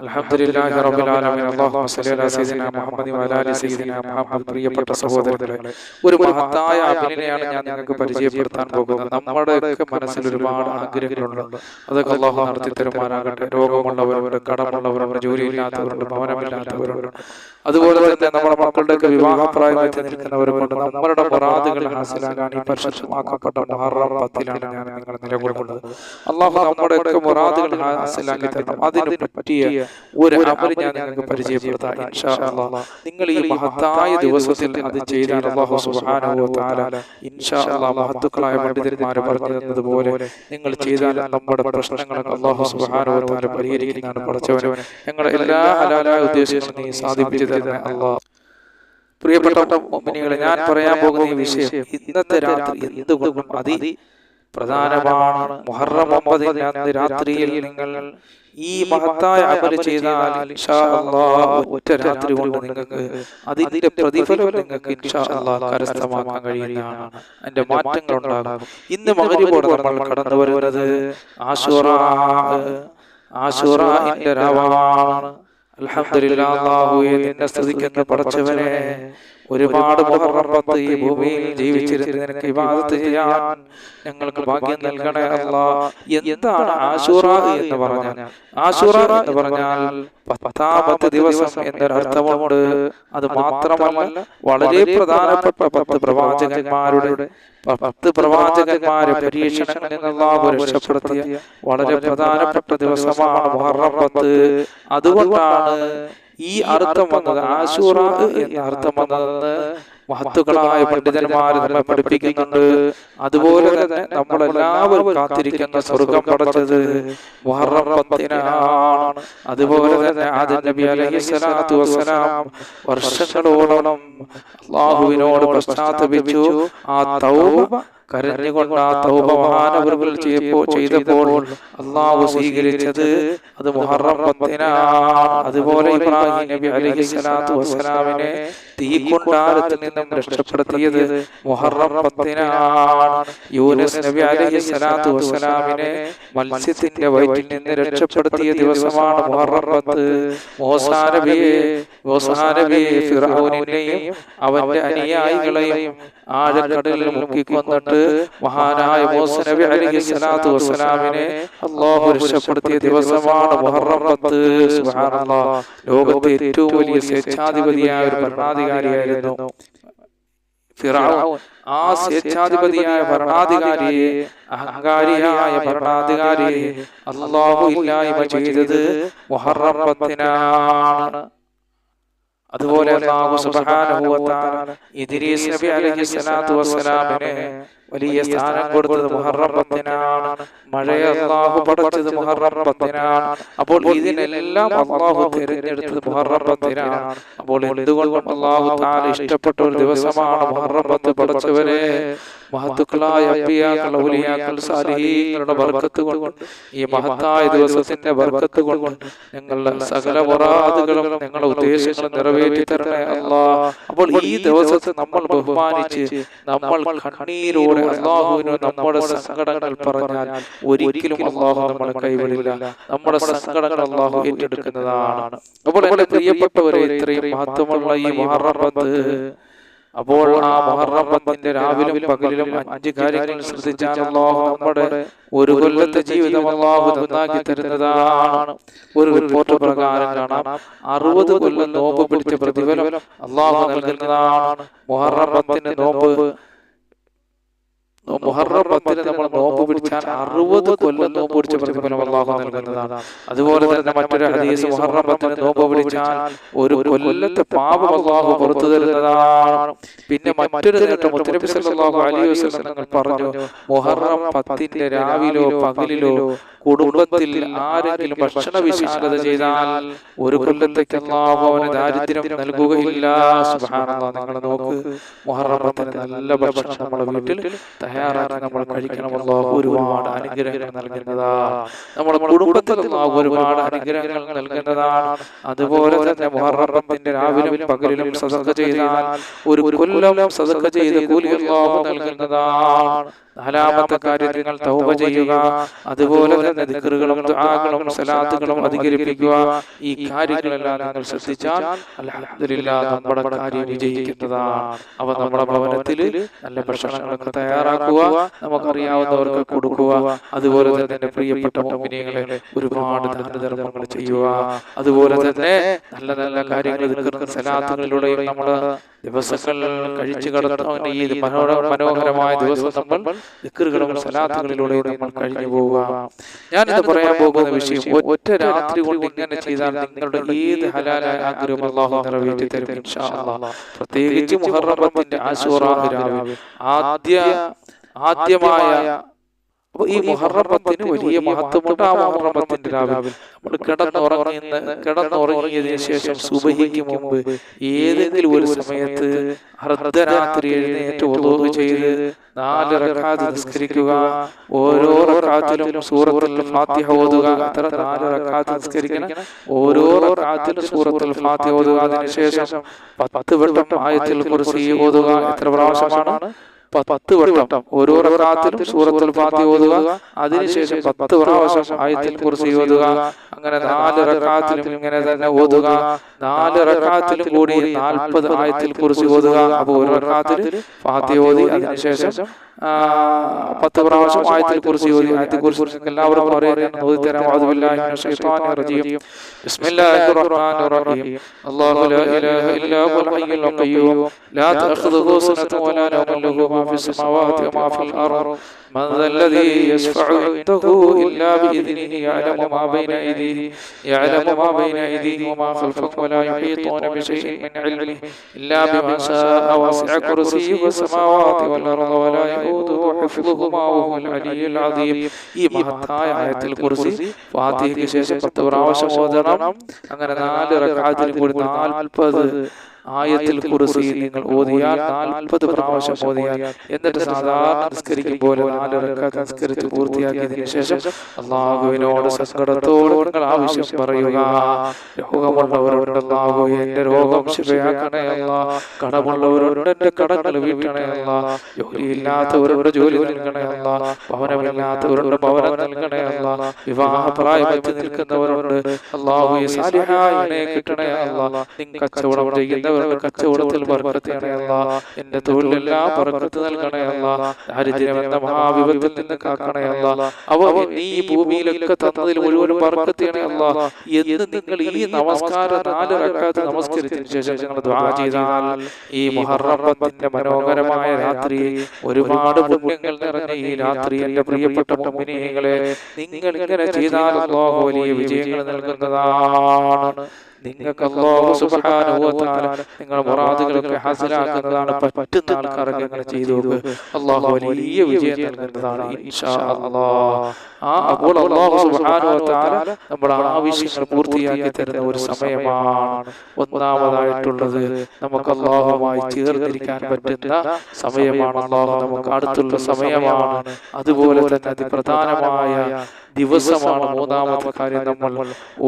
അലഹദില്ലാഹി റബ്ബിൽ ആലമീൻ. അല്ലാഹുമ്മ സ്വല്ലി അലാ സയ്യിദിന മുഹമ്മദി വഅലാ ആലി സയ്യിദിന മുഹമ്മദ് പ്രിയപ്പെട്ട സഹോദരങ്ങളെ ഒരു മഹത്തായ അഭിനയയാണ് ഞാൻ നിങ്ങൾക്ക് പരിചയപ്പെടുത്താൻ പോകുന്നത്. നമ്മുടെയൊക്കെ മനസ്സിൽ ഒരുപാട് ആഗ്രഹങ്ങളുണ്ട്. അതൊക്കെ അല്ലാഹു നടത്തി തരുമാറാകട്ടെ. രോഗമുള്ളവരുണ്ട് കടമുള്ളവരുണ്ട് ജോലിയില്ലാത്തവരുണ്ട്. ഭവനമില്ലാത്തവരുണ്ട്. അതുപോലെ തന്നെ നമ്മുടെ മക്കളുടെയൊക്കെ വിവാഹപ്രായത്തിൽ നിൽക്കുന്നവരുമുണ്ട്. നമ്മളുടെ മുറാദുകൾ ഹാസിലാകാൻ ഈ പരിശുദ്ധമാക്കപ്പെട്ട മുഹറം പത്തിലാണ് ഞാൻ നിങ്ങൾ നിലകൊള്ളുന്നത്. അള്ളാഹു നമ്മുടെയൊക്കെ മുറാദുകൾ ഹാസിലാക്കി തരണം. അതിന് പറ്റിയ ഒരു അമൽ ഞാൻ നിങ്ങൾക്ക് പരിചയപ്പെടുത്താം. നിങ്ങൾ ഈ മഹത്തായ ദിവസത്തിൽ അത് ചെയ്താൽ അല്ലാഹു സുബ്ഹാനഹു വ തആല ഇൻഷാ അല്ലാഹ് മഹത്തുക്കളായ പണ്ഡിതന്മാരെ പറഞ്ഞു തന്നതുപോലെ നിങ്ങൾ ചെയ്താൽ നമ്മുടെ പ്രശ്നങ്ങളൊക്കെ അല്ലാഹു സുബ്ഹാനഹു വ തആല പരിഹരിക്കുന്നതാണ് പഠിച്ചവനെ. ഞങ്ങളുടെ എല്ലാ ഹലാലായ ഉദ്ദേശങ്ങളും നീ സാധിപ്പിച്ചു അല്ലാഹ് പ്രിയപ്പെട്ട മുഅ്മിനീകളെ ഞാൻ പറയാൻ പോകുന്ന ഈ വിഷയം ഇന്നത്തെ രാത്രി എന്തുകൊണ്ടും അതി പ്രധാനമാണ് മുഹറം ഒമ്പതിന് അന്ന് രാത്രിയിൽ നിങ്ങൾ ഈ മഹത്തായ അമൽ ചെയ്താൽ ഒറ്റ രാത്രി കൊണ്ട് നിങ്ങൾക്ക് അതിന്റെ പ്രതിഫലം നിങ്ങൾക്ക് കരസ്ഥമാക്കാൻ കഴിയുന്നതാണ്. അതിന്റെ മാറ്റങ്ങൾ ഉണ്ടാകും. ഇന്ന് മകരിപോടെ നമ്മൾ കടന്നു വരുന്നത് ആശുറ ആശുറന്റെ രാവാണ്. അൽഹംദുലില്ലാ അല്ലാഹുവേ നിന്നെ സ്തുതിക്കുന്ന പടച്ചവനെ ഒരുപാട് മുഹറപ്പത്ത് ഈ ഭൂമിയിൽ ജീവിച്ചിരുന്ന് നിനക്ക് വിവാദത്ത് ചെയ്യാൻ ഞങ്ങൾക്ക് ഭാഗ്യം നൽകണേ അല്ല. എന്താണ് ആശൂറ എന്ന് പറഞ്ഞാൽ? ആശൂറ എന്ന് പറഞ്ഞാൽ പത്താമത്തെ ദിവസം എന്നൊരർത്ഥമുണ്ട്. അത് മാത്രമല്ല വളരെ പ്രധാനപ്പെട്ട പത്ത് പ്രവാചകന്മാരുടെ പത്ത് പ്രവാചകന്മാരെ പരീക്ഷണങ്ങളിൽ നിന്നുള്ള രക്ഷപ്പെടുത്തിയ വളരെ പ്രധാനപ്പെട്ട ദിവസമാണ് മുഹറം പത്ത് അതുകൊണ്ടാണ് ഈ അർത്ഥം വന്നത് ആശൂറ എന്ന അർത്ഥം വന്നതെന്ന് മഹത്തുക്കളായ പണ്ഡിതന്മാർ നമ്മെ പഠിപ്പിക്കുന്നുണ്ട്. അതുപോലെ തന്നെ നമ്മളെല്ലാവരും കാത്തിരിക്കുന്ന സ്വർഗം പടച്ചത് മുഹറം പത്തിനാണ്. അതുപോലെ തന്നെ ആദ്യ നബി അലൈഹി സ്വലാത്തു വസ്സലാം വർഷങ്ങളോളം അള്ളാഹുവിനോട് പശ്ചാത്തപിച്ചു ആ തൗബ കരഞ്ഞുകൊണ്ട് ചെയ്തപ്പോൾ അള്ളാഹു സ്വീകരിച്ചത് അത് മുഹറം അതുപോലെ ഇബ്രാഹിം നബി നിന്നും രക്ഷപ്പെടുത്തിയത് നബി മത്സ്യത്തിന്റെ വയറ്റിൽ നിന്ന് രക്ഷപ്പെടുത്തിയ ദിവസമാണ് മോസാ മോസാ അവന്റെ അനുയായികളെയും ആഴക്കടലിൽ മുക്കിക്കൊന്നിട്ട് മഹാനായ മോസ നബി അലൈഹി സ്വലാത്തു വസ്സലാമിനെ അള്ളാഹു രക്ഷപ്പെടുത്തിയ ദിവസമാണ് മുഹറം പത്ത് സുബ്ഹാനല്ലാഹ് ലോകത്തെ ഏറ്റവും വലിയ സ്വേച്ഛാധിപതിയായ ഒരു ഭരണാധികാരിയായിരുന്നു ഫിറഔൻ ആ സ്വേച്ഛാധിപതിയായ ഭരണാധികാരിയെ അഹങ്കാരിയായ ഭരണാധികാരിയെ അള്ളാഹു ഇല്ലായ്മ ചെയ്തത് മുഹറം പത്തിനാണ് അതുപോലെ അള്ളാഹു സുബ്ഹാനഹു വ തആല ഇദ്രീസ് നബി അലൈഹി സ്വലാത്തു വസ്സലാമിനെ വലിയ സ്ഥാനം കൊടുത്തത് മുഹറം പത്തിനാണ്. മഴയെ അള്ളാഹു പടച്ചത് മുഹറം പത്തിനാണ്. അപ്പോൾ ഇതിനെല്ലാം അള്ളാഹു തിരഞ്ഞെടുത്തത് മുഹറം പത്തിനാണ്. അപ്പോൾ എന്തുകൊണ്ടും അള്ളാഹു താൻ ഇഷ്ടപ്പെട്ട ഒരു ദിവസമാണ് മുഹറം പത്ത് പടച്ചവരെ മഹത്തുക്കളായ അപ്പിയാക്കൾ ഔലിയാക്കൾ സാലിഹീങ്ങളുടെ ബർക്കത്ത് കൊണ്ട് ഈ മഹത്തായ ദിവസത്തിന്റെ ബർക്കത്ത് കൊണ്ട് ഞങ്ങളുടെ സകല വറാദുകളും ഞങ്ങളുടെ ഉദ്ദേശങ്ങളും നിറവേറ്റി തരണേ അല്ലാ അപ്പോൾ ഈ ദിവസത്തെ നമ്മൾ ബഹുമാനിച്ച് നമ്മൾ കണ്ണീരോടെ അള്ളാഹുവിന് നമ്മുടെ സങ്കടങ്ങൾ പറഞ്ഞാൽ ഒരിക്കലും അള്ളാഹു നമ്മളെ കൈവിടില്ല. നമ്മുടെ സങ്കടങ്ങൾ അള്ളാഹു ഏറ്റെടുക്കുന്നതാണ്. അപ്പോൾ എന്റെ പ്രിയപ്പെട്ടവരെ ഇത്രയും മഹത്വമുള്ള ഈ മഹറപ്പത്ത് അപ്പോൾ ആ മുഹറപ്പത്തിന്റെ രാവിലും പകലിലും അഞ്ച് കാര്യങ്ങൾ ശ്രദ്ധിച്ചാൽ അള്ളാഹു നമ്മുടെ ഒരു കൊല്ലത്തെ ജീവിതം അള്ളാഹു നന്നാക്കി തരുന്നതാണ്. ഒരു റിപ്പോർട്ട് പ്രകാരം കാണാം. അറുപത് കൊല്ലം നോമ്പ് പിടിച്ച പ്രതിഫലം അള്ളാഹു നൽകുന്നതാണ്. മൊഹറബത്തിന്റെ നോമ്പ് മുഹറം പത്തിന് നമ്മൾ നോമ്പ് പിടിച്ചാൽ അറുപത് കൊല്ലം നോമ്പ് പിടിച്ച പ്രതിഫലം അള്ളാഹു നൽകുന്നതാണ്. അതുപോലെ തന്നെ മറ്റൊരു ഹദീസ് മുഹറം പത്തിന് നോമ്പ് പിടിച്ചാൽ ഒരു കൊല്ലത്തെ പാപം അള്ളാഹു പുറത്തു തരുന്നതാണ്. പിന്നെ മറ്റൊരു നേട്ടം മുത്തനബി സല്ലല്ലാഹു അലൈഹി വസല്ലം പറഞ്ഞു മുഹറം പത്തിന്റെ രാവിലോ പകലിലോ കുടുംബത്തിൽ ആരെങ്കിലും ഭക്ഷണ വിശാലത ചെയ്താൽ ഒരു കൊല്ലത്തേക്ക് അള്ളാഹു അവന് ദാരിദ്ര്യം നൽകുകയില്ല. സുബ്ഹാനല്ലാഹ് നിങ്ങൾ നോക്ക് മുഹറം പത്തിന് നല്ല ഭക്ഷണം നമ്മുടെ വീട്ടിൽ തയ്യാറാക്കി നമ്മൾ കഴിക്കണം. അള്ളാഹു ഒരുപാട് അനുഗ്രഹങ്ങൾ നൽകുന്നതാണ് നമ്മുടെ കുടുംബത്തിൽ ഒരുപാട് അനുഗ്രഹങ്ങൾ നൽകുന്നതാണ്. അതുപോലെ തന്നെ മുഹറത്തിന്റെ രാവിലും പകലിലും സദക്ക ചെയ്താൽ ഒരു കൊല്ലം സദക്ക ചെയ്ത് കൂലി നൽകുന്നതാണ്. നാലാമത്തെ കാര്യങ്ങൾ തൗബ ചെയ്യുക. അതുപോലെ തന്നെ ദിക്കറുകളും ദുആകളും സലാത്തുകളും അധികരിപ്പിക്കുക. ഈ കാര്യങ്ങളെല്ലാം നിങ്ങൾ ശ്രദ്ധിച്ചാൽ അൽഹംദുലില്ലാ നമ്മുടെ കാര്യം വിജയിക്കുന്നതാണ്. അവ നമ്മുടെ ഭവനത്തിൽ നല്ല ഭക്ഷണങ്ങളൊക്കെ തയ്യാറാക്കുക നമുക്കറിയാവുന്നവർക്ക് കൊടുക്കുക അതുപോലെ തന്നെ പ്രിയപ്പെട്ട മോമിനിയങ്ങളെ ഒരുപാട് ദാനധർമ്മങ്ങൾ ചെയ്യുക അതുപോലെ തന്നെ നല്ല നല്ല കാര്യങ്ങൾ സലാത്തുകളിലൂടെ നമ്മൾ ദിവസങ്ങൾ കഴിച്ചു കടത്തുന്ന ഈ മനോഹര മനോഹരമായ ദിവസം നമ്മൾ ദിക്കറുകളും സലാത്തുകളിലൂടെ നമ്മൾ കഴിഞ്ഞു പോവുക ഞാനിത് പറയാൻ പോകുന്ന വിഷയം ഒറ്റ രാത്രി കൊണ്ട് ഇങ്ങനെ ചെയ്താൽ നിങ്ങളുടെ ഏത് ഹലാലായ ആഗ്രഹം അള്ളാഹു നിറവേറ്റി തരും. പ്രത്യേകിച്ച് മുഹറത്തിന്റെ രാവിലെ ആദ്യ ആദ്യമായ അപ്പൊ ഈ മുഹറമത്തിന് വലിയ മഹത്വമുണ്ട് ആ മുഹറമത്തിന്റെ രാവിലെ നമ്മൾ കിടന്നുറങ്ങുന്ന കിടന്നുറങ്ങിയതിനു ശേഷം സുബഹിക്ക് മുമ്പ് ഏതെങ്കിലും ഒരു സമയത്ത് അർദ്ധരാത്രി എഴുന്നേറ്റ് ഒതുവ് ചെയ്ത് നാല് റക്കാത്ത് നിസ്കരിക്കുക ഓരോ റക്കാത്തിലും സൂറത്തുൽ ഫാത്തിഹ ഓതുക. അത്ര നാല് റക്കാത്ത് നിസ്കരിക്കണം. ഓരോ റക്കാത്തിലും സൂറത്തുൽ ഫാത്തിഹ ഓതുക. അതിനുശേഷം പത്ത് വട്ടം ആയത്തിൽ കുറിച്ച് ഓതുക. എത്ര പ്രാവശ്യമാണ്? പത്ത് വട്ടം ഓരോ റക്കാത്തിലും സൂറത്തുൽ ഫാത്തിഹ ഓതുക അതിനുശേഷം പത്ത് പ്രാവശ്യം ആയത്തിൽ കുറിച്ച് ഓതുക അങ്ങനെ നാല് റക്കാത്തിലും ഇങ്ങനെ തന്നെ ഓതുക നാല് റക്കാത്തിലും കൂടി നാൽപ്പത് ആയത്തിൽ കുറിച്ച് ഓതുക അപ്പൊ ഒരു റക്കാത്തിൽ ഫാത്തിഹ ഓതി അതിനുശേഷം ആ, പത്ത് പ്രാവശ്യം ആയത്തിൽ കുറിച്ച് ഓതി ആയത്തിൽ കുറിച്ച് എല്ലാവരും പറയാൻ ഓതി തരാം അഊദുബില്ലാഹി മിനശ് ശൈത്വാനിർ റജീം ബിസ്മില്ലാഹിർ റഹ്മാനിർ റഹീം അല്ലാഹു ലാ ഇലാഹ ഇല്ലാ ഹുവൽ ഹയ്യുൽ ഖയ്യൂം ലാ തഅഖുദുഹു സിനത്തുൻ വലാ നൗമുൻ ലഹു മാ ഫിസ് സമാവാതി വമാ ഫിൽ അർദ് من ذا الذي يشفع عنده إلا بإذنه يعلم ما بين أيديه يعلم ما بين أيديهم وما خلفهم ولا يحيطون بشيء من علمه إلا بما شاء وسع كرسيه السماوات والأرض ولا يؤوده حفظهما وهو العلي العظيم ഈ മഹത്തായ ആയത്തിൽ കുറിച്ച് ഫാത്തിഹയ്ക്ക് ശേഷം പത്ത് പ്രാവശ്യം ഓതണം അങ്ങനെ നാല് റക്കാത്തിൽ കൂടി നാൽപ്പത് ആയത്തിൽ കുറിച്ച് നിങ്ങൾ ഓതിയാൽ നാൽപ്പത് പ്രാവശ്യം ഓതിയാൽ എന്നിട്ട് സാധാരണ നിസ്കരിക്കും പോലെ നാല് റക്കാത്ത് നിസ്കരിച്ച് പൂർത്തിയാക്കിയതിനു ശേഷം അള്ളാഹുവിനോട് സങ്കടത്തോടെ നിങ്ങൾ ആവശ്യം പറയുക. രോഗമുള്ളവരുണ്ട് അള്ളാഹു എന്റെ രോഗം ശിവയാക്കണേ അല്ല. കടമുള്ളവരുണ്ട് എന്റെ കടങ്ങൾ വീട്ടണേ അല്ല. ജോലിയില്ലാത്തവരോട് ജോലി നൽകണേ അല്ല. ഭവനമില്ലാത്തവരുടെ ഭവനം നൽകണേ അല്ല. വിവാഹ പ്രായമെത്തി നിൽക്കുന്നവരുണ്ട്. അള്ളാഹു കിട്ടണേ അല്ല. നിങ്ങൾ കച്ചവടം ചെയ്യുന്നവരുടെ കച്ചവടത്തിൽ എന്റെ തൊഴിലെല്ലാം ബർക്കത്ത് നൽകണയല്ല ദാരിദ്ര്യം എന്ന മഹാവിപത്തിൽ നിന്ന് കാക്കണയല്ല അവ നീ ഈ ഭൂമിയിലൊക്കെ തന്നതിൽ മുഴുവനും ബർക്കത്ത് അല്ല എന്ന് നിങ്ങൾ ഈ നമസ്കാരം നാല് റക്കാത്ത് നമസ്കരിച്ചതിന് ശേഷം നിങ്ങൾ ദ്വാ ചെയ്താൽ ഈ മുഹറത്തിന്റെ മനോഹരമായ രാത്രി ഒരുപാട് പുണ്യങ്ങൾ നിറഞ്ഞ ഈ രാത്രി എന്റെ പ്രിയപ്പെട്ട മുമ്പിനികളെ നിങ്ങൾ ഇങ്ങനെ ചെയ്താൽ വലിയ വിജയങ്ങൾ നൽകുന്നതാണ്. നിങ്ങൾക്ക് അല്ലാഹു സുബ്ഹാനഹു വ തആല നിങ്ങളുടെ മുറാദുകളൊക്കെ ഹാസിലാക്കുന്നതാണ് പറ്റുന്ന ആൾക്കാരൊക്കെ അങ്ങനെ ചെയ്തു നോക്ക് അല്ലാഹു വലിയ വിജയം നൽകുന്നതാണ് ഇൻഷാ അല്ലാഹ്. ആ അപ്പോൾ അല്ലാഹു സുബ്ഹാനഹു വ തആല നമ്മുടെ ആവശ്യങ്ങൾ പൂർത്തിയാക്കി തരുന്ന ഒരു സമയമാണ് ഒന്നാമതായിട്ടുള്ളത്. നമുക്ക് അള്ളാഹുമായി ചേർന്നിരിക്കാൻ പറ്റുന്ന സമയമാണ്. അല്ലാഹു നമുക്ക് അടുത്തുള്ള സമയമാണ്. അതുപോലെ തന്നെ അതിപ്രധാനമായ ദിവസമാണ് മൂന്നാമത്തെ കാര്യം നമ്മൾ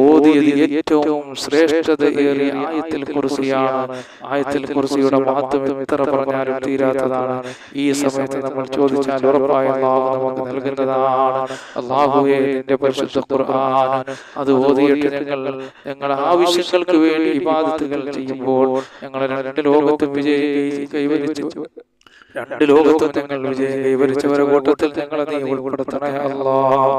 ഓതിയത് ഏറ്റവും ശ്രേഷ്ഠത ഏറിയ ആയത്തിൽ കുറിസിയാണ് ആയത്തിൽ കുറിസിയുടെ മഹത്വം എത്ര പറഞ്ഞാലും തീരാത്തതാണ്. ഈ സമയത്ത് നമ്മൾ ചോദിച്ചാൽ ഉറപ്പായ അള്ളാഹു നമുക്ക് നൽകുന്നതാണ് അള്ളാഹുവെ നിന്റെ പരിശുദ്ധ ഖുർആൻ അത് ഓതിയിട്ട് ഞങ്ങൾ ഞങ്ങളുടെ ആവശ്യങ്ങൾക്ക് വേണ്ടി ഇബാദത്തുകൾ ചെയ്യുമ്പോൾ ഞങ്ങളെ രണ്ട് ലോകത്തും വിജയം കൈവരിച്ചു. രണ്ട് ലോകത്തും ഞങ്ങൾ വിജയം കൈവരിച്ചവരെ കൂട്ടത്തിൽ ഞങ്ങളെ നീ ഉൾപ്പെടുത്തണേ അല്ലാഹ്.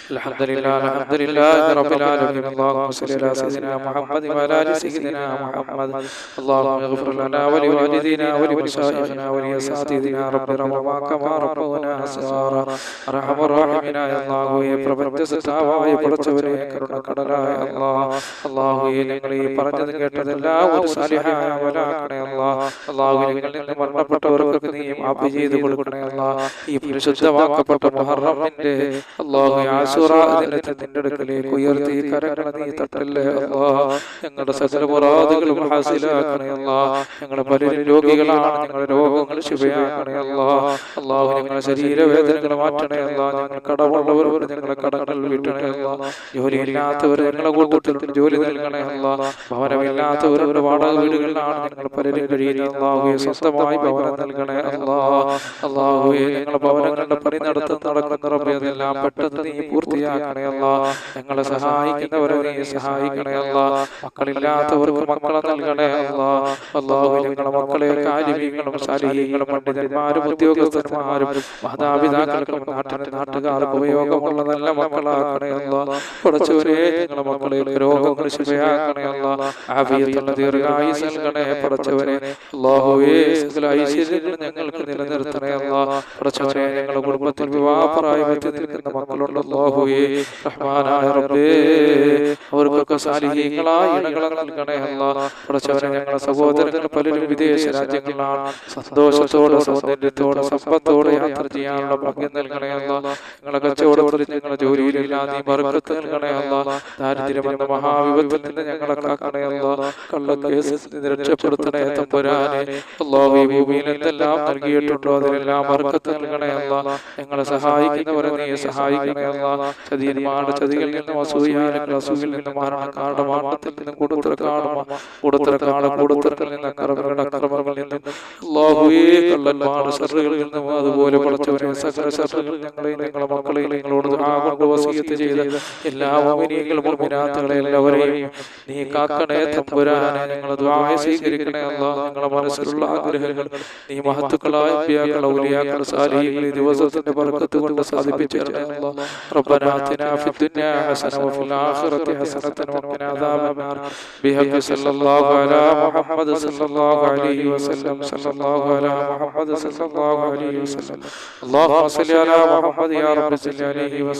الحمد لله الحمد لله رب العالمين اللهم صل على سيدنا محمد وعلى ال سيدنا محمد اللهم اغفر لنا ولوالدينا ولمشايخنا ولاساتذتنا رب رحمهما كما ربونا صغارا ارحم الراحمين يا الله ഈ പ്രപഞ്ച സൃഷ്ടാവായ പടച്ചവനെ കരുണക്കടലായ അല്ലാഹ് അല്ലാഹുവേ ഞങ്ങൾ ഈ പറഞ്ഞത് കേട്ടതെല്ലാം ഒരു സാലിഹായ അമലാക്കണേ അല്ലാഹ് അല്ലാഹു ഞങ്ങളിൽ നിന്ന് മരണപ്പെട്ടവർക്ക് നീ മാപ്പ് ചെയ്തു കൊടുക്കണേ അല്ലാഹ് ഈ പരിശുദ്ധമാക്കപ്പെട്ട മുഹറമിന്റെ അല്ലാഹു ആശു അശുറ ദിനത്തിൽ നിന്റെ അടുക്കലേക്ക് ഉയർത്തി കരങ്ങളെ നീ തട്ടല്ലേ അല്ലാ ഞങ്ങളുടെ സകല മുറാദുകളും ഹാസിലാക്കണേ അല്ലാ. ഞങ്ങളുടെ പലരും രോഗികളാണ് ഞങ്ങളുടെ രോഗങ്ങൾ ശുഭയാക്കണേ അല്ലാ. അള്ളാഹു ഞങ്ങളുടെ ശരീരവേദനകൾ മാറ്റണേ അല്ലാ. ഞങ്ങൾ കടമുള്ളവരോട് ഞങ്ങളെ കടങ്ങൾ വീട്ടണേ അല്ലാ. ജോലിയില്ലാത്തവർ ഞങ്ങളെ കൂട്ടത്തിൽ ജോലി നൽകണേ അല്ലാ. ഭവനമില്ലാത്തവരുടെ വാടക വീടുകളിലാണ് ഞങ്ങൾ പലരും കഴിയുന്നത്. അള്ളാഹുയെ സ്വന്തമായി ഭവനം നൽകണേ അല്ലാ. അള്ളാഹുയെ ഞങ്ങളുടെ ഭവനങ്ങളുടെ പണി നടത്തുന്ന നടക്കുന്ന റബ്ബേ അതെല്ലാം പെട്ടെന്ന് നീ പൂർത്തിയാക്കണേ അല്ലാ. ഞങ്ങളെ സഹായിക്കുന്നവരെ നീ സഹായിക്കണേ അല്ലാ. മക്കളില്ലാത്തവർക്ക് മക്കളെ നൽകണേ അല്ലാ. അള്ളാഹു ഞങ്ങളുടെ മക്കളെ കാര്യങ്ങളും ശാരീരികളും പണ്ഡിതന്മാരും ഉദ്യോഗസ്ഥന്മാരും മാതാപിതാക്കൾക്കും നാട്ടിന് നാട്ടുകാർക്ക് ഉപയോഗമുള്ള നല്ല മക്കളാക്കണേ അല്ലാ. പഠിച്ചവരെ ഞങ്ങളുടെ മക്കളെ രോഗങ്ങൾ ശുഭയാക്കണേ അല്ല. ആഫിയത്തുള്ള ദീർഘായുസ് നൽകണേ പടച്ചവനെ. അല്ലാഹുവേ ഐശ്വര്യങ്ങൾ ഞങ്ങൾക്ക് നിലനിർത്തണേ അല്ല. പടച്ചവനെ ഞങ്ങളുടെ കുടുംബത്തിൽ വിവാഹപ്രായത്തിൽ നിൽക്കുന്ന മക്കളുണ്ട്. അല്ലാഹുവേ റഹ്മാനായ റബ്ബേ. അവർക്കൊക്കെ സാലിഹീകളായ ഇണകളെ നൽകണേ അല്ല. പടച്ചവനെ ഞങ്ങളുടെ സഹോദരങ്ങൾ പലരും വിദേശ രാജ്യങ്ങളിലാണ്. സന്തോഷത്തോടെ സൗന്ദര്യത്തോടെ സമ്പത്തോടെ യാത്ര ചെയ്യാനുള്ള ഭാഗ്യം നൽകണേ അല്ല. ഞങ്ങളുടെ കച്ചവടത്തിൽ ഞങ്ങളുടെ ജോലിയിലില്ലാതെ ബർക്കത്ത് നൽകണേ അല്ല. ദാരിദ്ര്യം എന്ന നിന്ന് ഞങ്ങളെ കാക്കണേ അല്ലാ. കള്ളക്കേസിൽ നിന്ന് രക്ഷപ്പെടുത്തണേ തമ്പുരാനെ. അല്ലാഹു ഈ ഭൂമിയിൽ എന്തെല്ലാം നൽകിയിട്ടുണ്ടോ? അതിനെല്ലാം ബർക്കത്ത് നൽകണേ അല്ലാ. ഞങ്ങളെ സഹായിക്കുന്നവരെ നീ ചതികളിൽ നിന്നും അസൂയിൽ നിന്നും മാട്ടത്തിൽ നിന്നും കൊടുത്തിറക്കാണ് കൊടുത്തിറക്കാട് കൊടുത്തിറക്കിൽ നിന്ന് അക്രമങ്ങളുടെ അക്രമങ്ങളിൽ നിന്നും അല്ലാഹുവേ ഷറുകളിൽ നിന്നും അതുപോലെ പഠിച്ചവരെ സകല ഷറുകൾ ഞങ്ങളെയും ഞങ്ങളുടെ മക്കളെയും നിങ്ങളോട് ആ കൊണ്ട് വസീയത്ത് ചെയ്ത എല്ലാ മോമിനിയങ്ങളും എല്ലാവരെയും നീ കാക്കണേ തമ്പുരാനെ ഞങ്ങളെ ദ്വായ സ്വീകരിക്കണേ അല്ല ഞങ്ങളുടെ മനസ്സിലുള്ള ആഗ്രഹങ്ങൾ നീ മഹത്തുക്കളായ അമ്പിയാക്കൾ ഔലിയാക്കൾ സാലിഹികൾ ഈ ദിവസത്തിന്റെ ബർക്കത്ത് കൊണ്ട് സാധിപ്പിച്ചു തരണേ അല്ലാ ربنا آتنا في الدنيا حسنة وفي الآخرة حسنة وقنا عذاب النار بحق صلى الله على محمد صلى الله عليه وسلم صلى الله على محمد صلى الله عليه وسلم اللهم صل على محمد يا رب صل عليه وسلم